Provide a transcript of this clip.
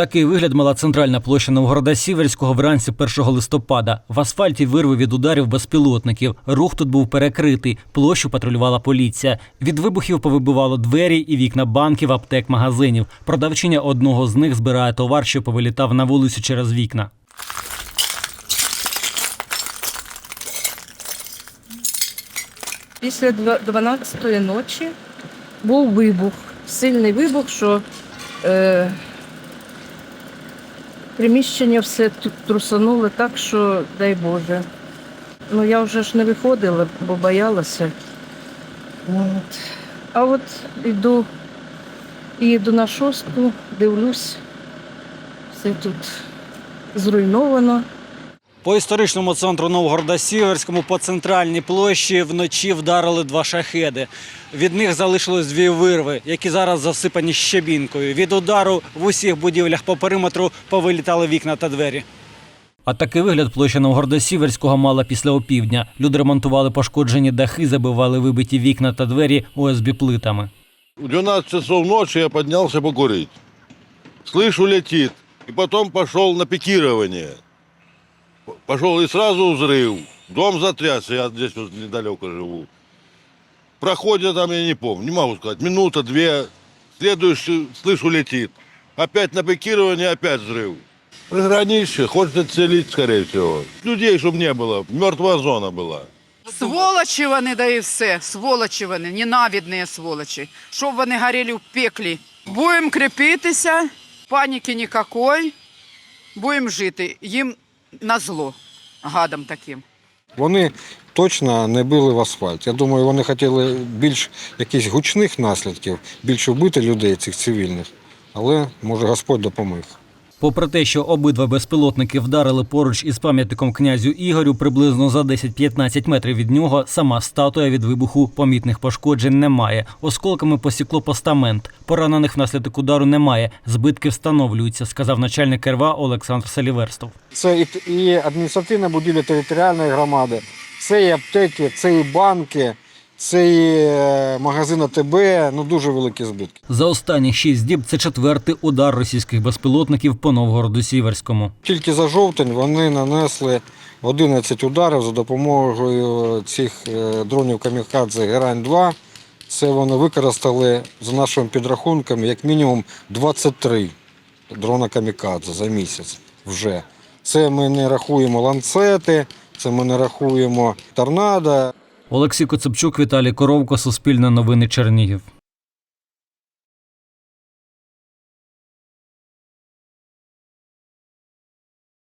Такий вигляд мала центральна площа Новгорода Сіверського вранці 1 листопада. В асфальті вирви від ударів безпілотників. Рух тут був перекритий. Площу патрулювала поліція. Від вибухів повибивало двері і вікна банків, аптек, магазинів. Продавчиня одного з них збирає товар, що повилітав на вулицю через вікна. Після 12-ї ночі був вибух, сильний вибух, що е, приміщення все трусануло так, що дай Боже. Ну я вже ж не виходила, бо боялася. От. А от йду, їду на шостку, дивлюсь, все тут зруйновано. По історичному центру Новгорода Сіверському по центральній площі вночі вдарили два шахеди. Від них залишилось дві вирви, які зараз засипані щебінкою. Від удару в усіх будівлях по периметру повилітали вікна та двері. А такий вигляд площа Новгорода Сіверського мала після опівдня. Люди ремонтували пошкоджені дахи, забивали вибиті вікна та двері ОСБ плитами. В 12 часов ночи я поднялся покурить. Слышу, летит. И потом пошел на пикирование. П- Пошел и сразу взрыв. Дом затрясся, я здесь вот недалеко живу. Проходит там, я не помню, не могу сказать, минута, две. Следующий, слышу, летит. Опять на пикирование, опять взрыв. Приграничье, хочется целить, скорее всего. Людей, чтобы не было, мертвая зона была. Сволочі вони, да і все. Сволочі вони, ненавидні сволочі. Щоб вони горіли в пеклі. Будемо кріпитися, паніки ніякої. Будемо жити. Їм на зло, гадам таким. Вони точно не били в асфальт. Я думаю, вони хотіли більш якихось гучних наслідків, більше вбити людей, цих цивільних. Але може Господь допоміг. Попри те, що обидва безпілотники вдарили поруч із пам'ятником князю Ігорю, приблизно за 10-15 метрів від нього сама статуя від вибуху помітних пошкоджень немає. Осколками посікло постамент. Поранених внаслідок удару немає. Збитки встановлюються, сказав начальник РВА Олександр Саліверстов. Це і, адміністративна будівля територіальної громади, це і аптеки, це і банки, це і е, магазин АТБ, ну дуже великі збитки. За останні шість діб це четвертий удар російських безпілотників по Новгороду Сіверському. Тільки за жовтень вони нанесли 11 ударів за допомогою цих е, дронів Камікадзе Герань-2. Це вони використали за нашими підрахунками як мінімум 23 дрона Камікадзе за місяць вже. Це ми не рахуємо ланцети, це ми не рахуємо торнадо. Олексій Коцепчук, Віталій Коровко, Суспільне новини Чернігів.